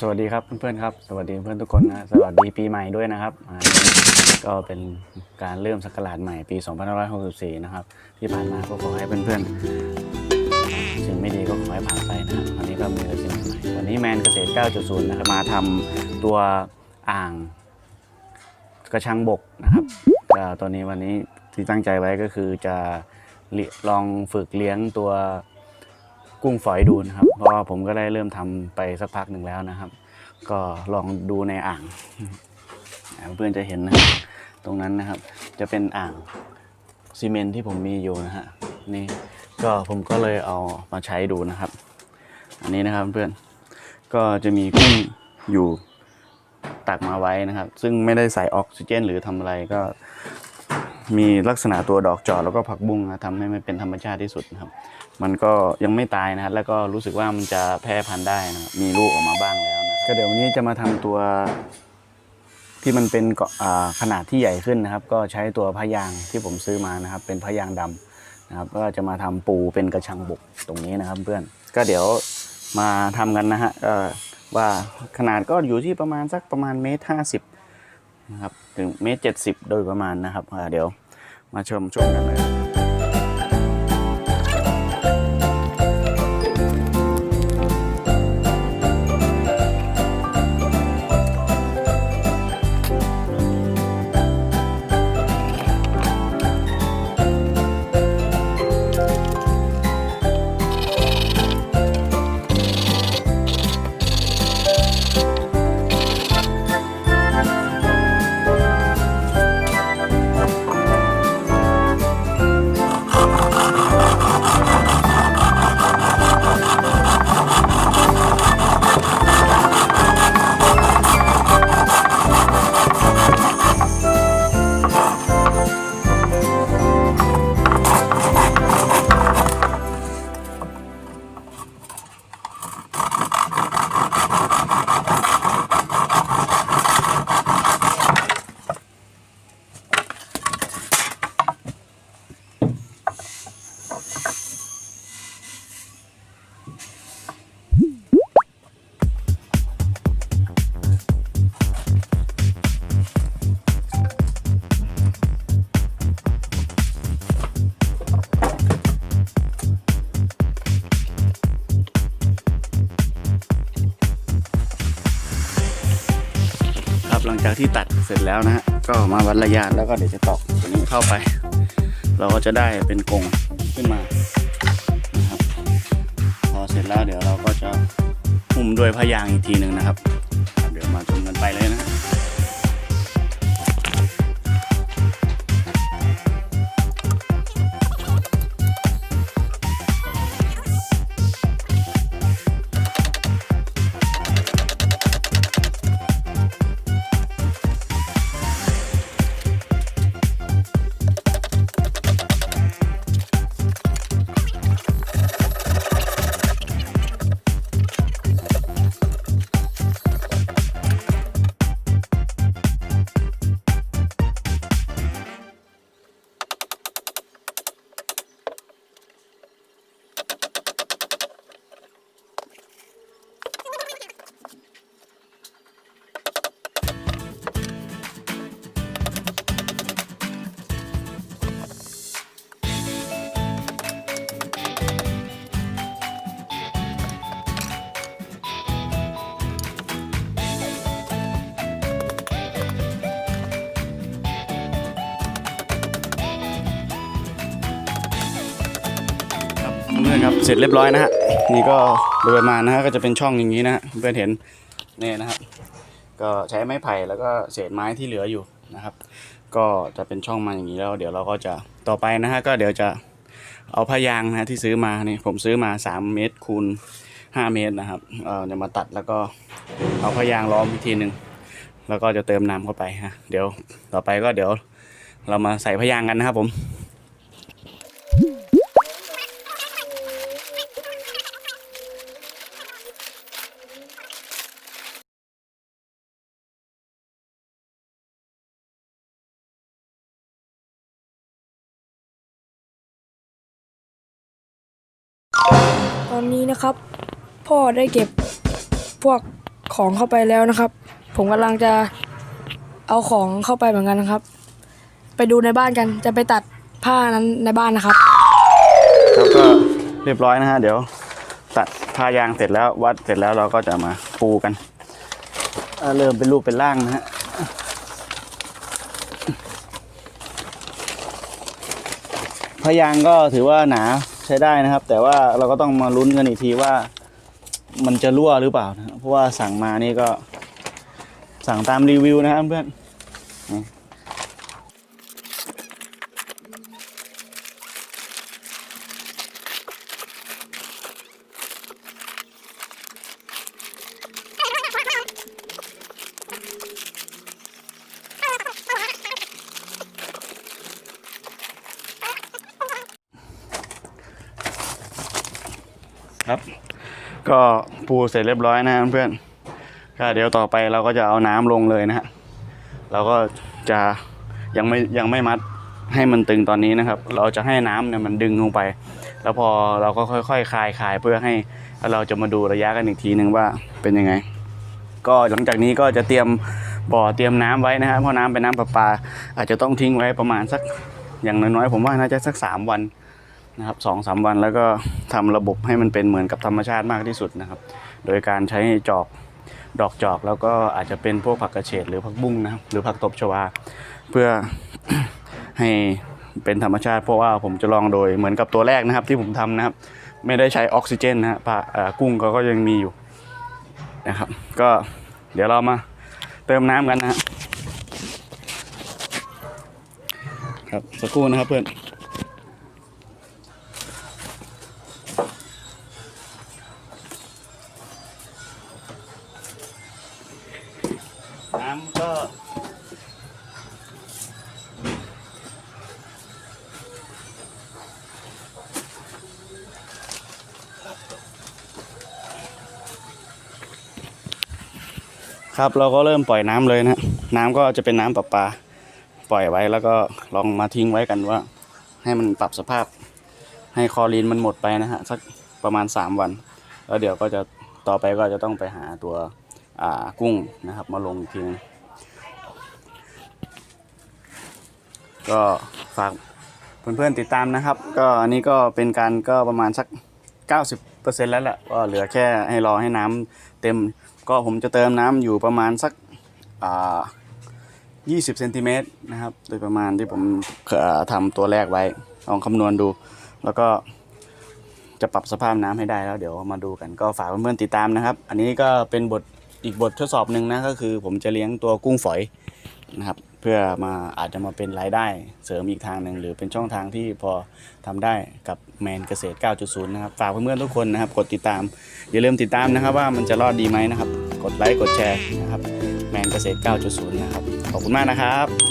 สวัสดีครับเพื่อนๆครับ สวัสดีเพื่อนทุกคนนะสวัสดีปีใหม่ด้วยนะครับก็เป็นการเริ่มศักราชใหม่ปี 2564 นะครับ ที่ผ่านมาก็ขอให้เพื่อนๆ สิ่งไม่ดีก็ขอให้ผ่านไปนะครับวันนี้ก็มีแต่สิ่งใหม่วันนี้แมนเกษตร 9.0 นะครับมาทำตัวอ่าง กระชังบกนะครับก็ตัวนี้วันนี้ที่ตั้งใจไว้ก็คือจะลองฝึกเลี้ยงตัว กุ้งฝอยดูนะครับ เพราะผมก็ได้เริ่มทำไปสักพักหนึ่งแล้วนะครับ ก็ลองดูในอ่างเพื่อนจะเห็นนะตรงนั้นนะครับ จะเป็นอ่างซีเมนที่ผมมีอยู่นะฮะนี่ก็ผมก็เลยเอามาใช้ดูนะครับ อันนี้นะครับเพื่อนก็จะมีกุ้งอยู่ตักมาไว้นะครับ ซึ่งไม่ได้ใส่ออกซิเจน หรือทำอะไรก็ มีลักษณะตัวดอกจอดแล้วก็ผักบุ้งนะทำให้มันเป็นธรรมชาติที่สุดนะครับ มันก็ยังไม่ตายนะครับแล้วก็รู้สึกว่ามันจะแพร่พันธุ์ได้นะครับมีลูกออกมาบ้างแล้วนะครับก็เดี๋ยววันนี้จะมาทำตัว ที่มันเป็นขนาดที่ใหญ่ขึ้นนะครับ ก็ใช้ตัวพะยางที่ผมซื้อมานะครับ เป็นพะยางดำนะครับ ก็จะมาทำปูเป็นกระชังบกตรงนี้นะครับ เพื่อนก็เดี๋ยวมาทำกันนะฮะว่าขนาดก็อยู่ที่ประมาณสักประมาณเมตรห้าสิบ นะครับถึงเมตรเจ็ดสิบโดยประมาณนะครับเดี๋ยวมาชมชมกันเลย ที่ตัดเสร็จแล้วนะฮะก็มาวัดระยะแล้วก็เดี๋ยวจะตอกตัวนี้เข้าไป เราก็จะได้เป็นกรงขึ้นมานะครับพอเสร็จแล้วเดี๋ยวเราก็จะหุ้มด้วยพยางอีกทีหนึ่งนะครับ เดี๋ยวมาชมกันไปเลยนะ เพื่อนครับ เสร็จเรียบร้อยนะฮะ นี่ก็โดยประมาณนะฮะ ก็จะเป็นช่องอย่างนี้นะฮะ เพื่อนเห็นนี่นะครับ ก็ใช้ไม้ไผ่แล้วก็เศษไม้ที่เหลืออยู่นะครับ ก็จะเป็นช่องมาอย่างนี้แล้ว เดี๋ยวเราก็จะต่อไปนะฮะ ก็เดี๋ยวจะเอาผ้ายางนะที่ซื้อมานี่ผมซื้อมา 3 เมตรคูณ5 เมตรนะครับ เอ่อจะมาตัดแล้วก็เอาผ้ายางล้อมอีกทีหนึ่งแล้วก็จะเติมน้ำเข้าไปฮะ เดี๋ยวต่อไปก็เดี๋ยวเรามาใส่ผ้ายางกันนะครับผม ตอนนี้นะครับ พ่อได้เก็บพวกของเข้าไปแล้วนะครับ ผมกำลังจะเอาของเข้าไปเหมือนกันนะครับ ไปดูในบ้านกันจะไปตัดผ้านั้นในบ้านนะครับครับก็เรียบร้อยนะฮะเดี๋ยว ตัดผ้ายางเสร็จแล้ววัดเสร็จแล้วเราก็จะมาปูกันอ่าเริ่มเป็นรูปเป็นร่างนะฮะผ้ายางก็ถือว่าหนา ใช้ได้นะครับ แต่ว่าเราก็ต้องมาลุ้นกันอีกทีว่า มันจะรั่วหรือเปล่านะเพราะว่าสั่งมานี่ก็สั่งตามรีวิวนะครับเพื่อน ครับ ก็ปูเสร็จเรียบร้อยนะเพื่อนก็เดี๋ยวต่อไปเราก็จะเอาน้ำลงเลยนะฮะเราก็จะยังไม่ยังไม่มัดให้มันตึงตอนนี้นะครับ เราจะให้น้ำเนี่ยมันดึงลงไป แล้วพอเราก็ค่อยๆคลายคลายเพื่อให้เราจะมาดูระยะกันอีกทีหนึ่งว่าเป็นยังไง ก็หลังจากนี้ก็จะเตรียมบ่อเตรียมน้ำไว้นะฮะเพราะน้ำเป็นน้ำประปา อาจจะต้องทิ้งไว้ประมาณสักอย่างน้อยๆผมว่าน่าจะสักสามวัน นะครับสองสามวันแล้วก็ทำระบบให้มันเป็นเหมือนกับธรรมชาติมากที่สุดนะครับ โดยการใช้จอกดอกจอกแล้วก็อาจจะเป็นพวกผักกระเฉดหรือผักบุ้งนะครับหรือผักตบชวา เพื่อให้เป็นธรรมชาติเพราะว่าผมจะลองโดยเหมือนกับตัวแรกนะครับ ที่ผมทำนะครับ ไม่ได้ใช้ออกซิเจนนะฮะปลากุ้งก็ก็ยังมีอยู่นะครับ ก็เดี๋ยวเรามาเติมน้ำกันนะครับสักครู่นะครับเพื่อน ครับเราก็เริ่มปล่อยน้ำเลยนะน้ำก็จะเป็นน้ำประปา ปล่อยไว้แล้วก็ลองมาทิ้งไว้กันว่า ให้มันปรับสภาพ ให้คอรีนมันหมดไปนะฮะสักประมาณ 3 วัน แล้วเดี๋ยวก็จะต่อไปก็จะต้องไปหาตัวอ่ากุ้งนะครับ มาลงอีกทีนึงก็ฝากเพื่อนๆติดตามนะครับ ก็อันนี้ก็เป็นการก็ประมาณสัก 90%แล้วแหละก็เหลือแค่ให้รอให้น้ำเต็ม ก็ผมจะเติมน้ำอยู่ประมาณสักอ่า20เซนติเมตรนะครับ โดยประมาณที่ผมเอ่อทำตัวแรกไว้ ลองคำนวณดู แล้วก็จะปรับสภาพน้ำให้ได้แล้วเดี๋ยวมาดูกัน ก็ฝากเพื่อนๆติดตามนะครับ อันนี้ก็เป็นบทอีกบททดสอบหนึ่งนะก็คือผมจะเลี้ยงตัวกุ้งฝอยนะครับ พื่อมาอาจจะมาเป็นรายได้เสริมอีกทางหนึ่งหรือเป็นช่องทางที่พอทำได้กับแมนเกษตร 9.0 นะครับ ฝากเพื่อนๆทุกคนนะครับ กดติดตาม อย่าลืมติดตามนะครับ ว่ามันจะรอดดีไหมนะครับ กดไลค์กดแชร์นะครับแมนเกษตร 9.0 นะครับ ขอบคุณมากนะครับ